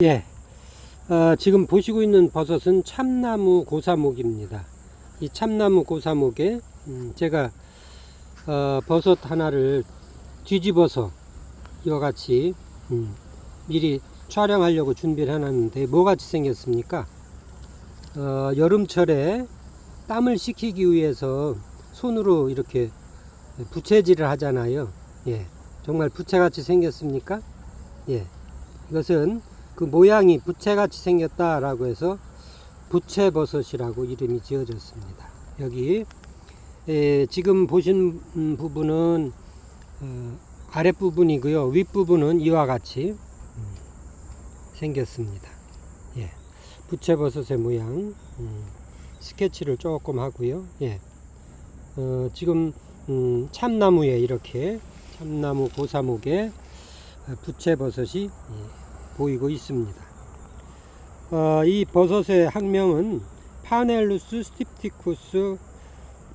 예. 어, 지금 보시고 있는 버섯은 참나무 고사목입니다. 이 참나무 고사목에 음, 제가 어, 버섯 하나를 뒤집어서 이와 같이 음, 미리 촬영하려고 준비를 해놨는데 뭐같이 생겼습니까? 어, 여름철에 땀을 식히기 위해서 손으로 이렇게 부채질을 하잖아요. 예. 정말 부채같이 생겼습니까? 예. 이것은 그 모양이 부채같이 생겼다라고 해서 부채버섯이라고 이름이 지어졌습니다. 여기 에, 지금 보신 음, 부분은 어, 아랫부분이고요. 윗부분은 이와 같이 음, 생겼습니다. 예. 부채버섯의 모양 음, 스케치를 조금 하고요. 예. 어, 지금 음, 참나무에 이렇게 참나무 고사목에 어, 부채버섯이 예, 보이고 있습니다. 어, 이 버섯의 학명은 파넬루스 스티프티쿠스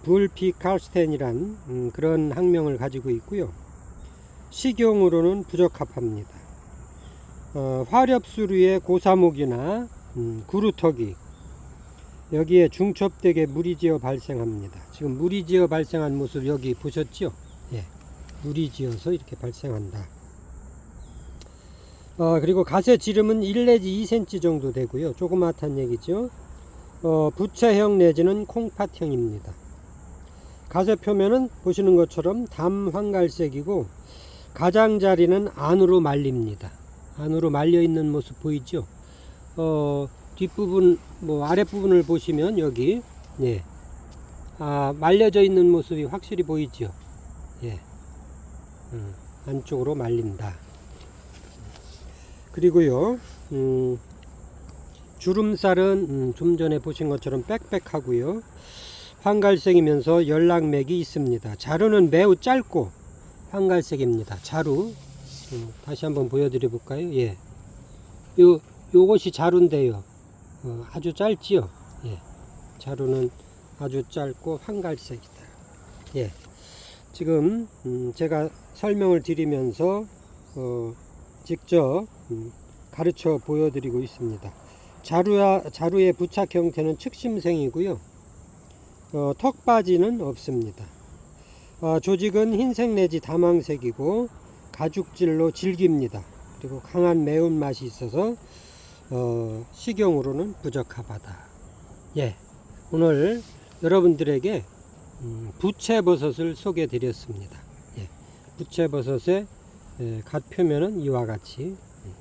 불피칼스텐이란 음, 그런 학명을 가지고 있고요. 식용으로는 부적합합니다. 어, 화렵수류의 고사목이나 음, 구루터기 여기에 중첩되게 물이 지어 발생합니다. 지금 물이 지어 발생한 모습 여기 보셨죠? 예, 물이 지어서 이렇게 발생한다. 어, 그리고 가세 지름은 1 내지 2cm 정도 되고요. 조그맣단 얘기죠. 어, 부채형 내지는 콩팥형입니다. 가세 표면은 보시는 것처럼 담 황갈색이고 가장자리는 안으로 말립니다. 안으로 말려 있는 모습 보이죠? 어, 뒷부분, 뭐 아랫부분을 보시면 여기, 예. 아, 말려져 있는 모습이 확실히 보이죠? 예. 음, 안쪽으로 말린다. 그리고요, 음, 주름살은 음, 좀 전에 보신 것처럼 빽빽하고요. 황갈색이면서 연락맥이 있습니다. 자루는 매우 짧고 황갈색입니다. 자루 음, 다시 한번 보여드려 볼까요? 예, 요 요것이 자루인데요. 어, 아주 짧지요. 예, 자루는 아주 짧고 황갈색이다. 예, 지금 음, 제가 설명을 드리면서 어, 직접 음, 가르쳐 보여드리고 있습니다. 자루야, 자루의 부착 형태는 측심생이고요. 어, 턱받이는 없습니다. 어, 조직은 흰색 내지 다망색이고 가죽질로 질깁니다. 그리고 강한 매운맛이 있어서 어, 식용으로는 부적합하다. 예, 오늘 여러분들에게 음, 부채버섯을 소개해 드렸습니다. 예, 부채버섯의 예, 갓 표면은 이와 같이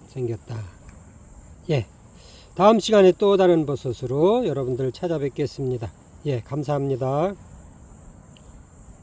생겼다. 예. 다음 시간에 또 다른 버섯으로 여러분들 찾아뵙겠습니다. 예, 감사합니다.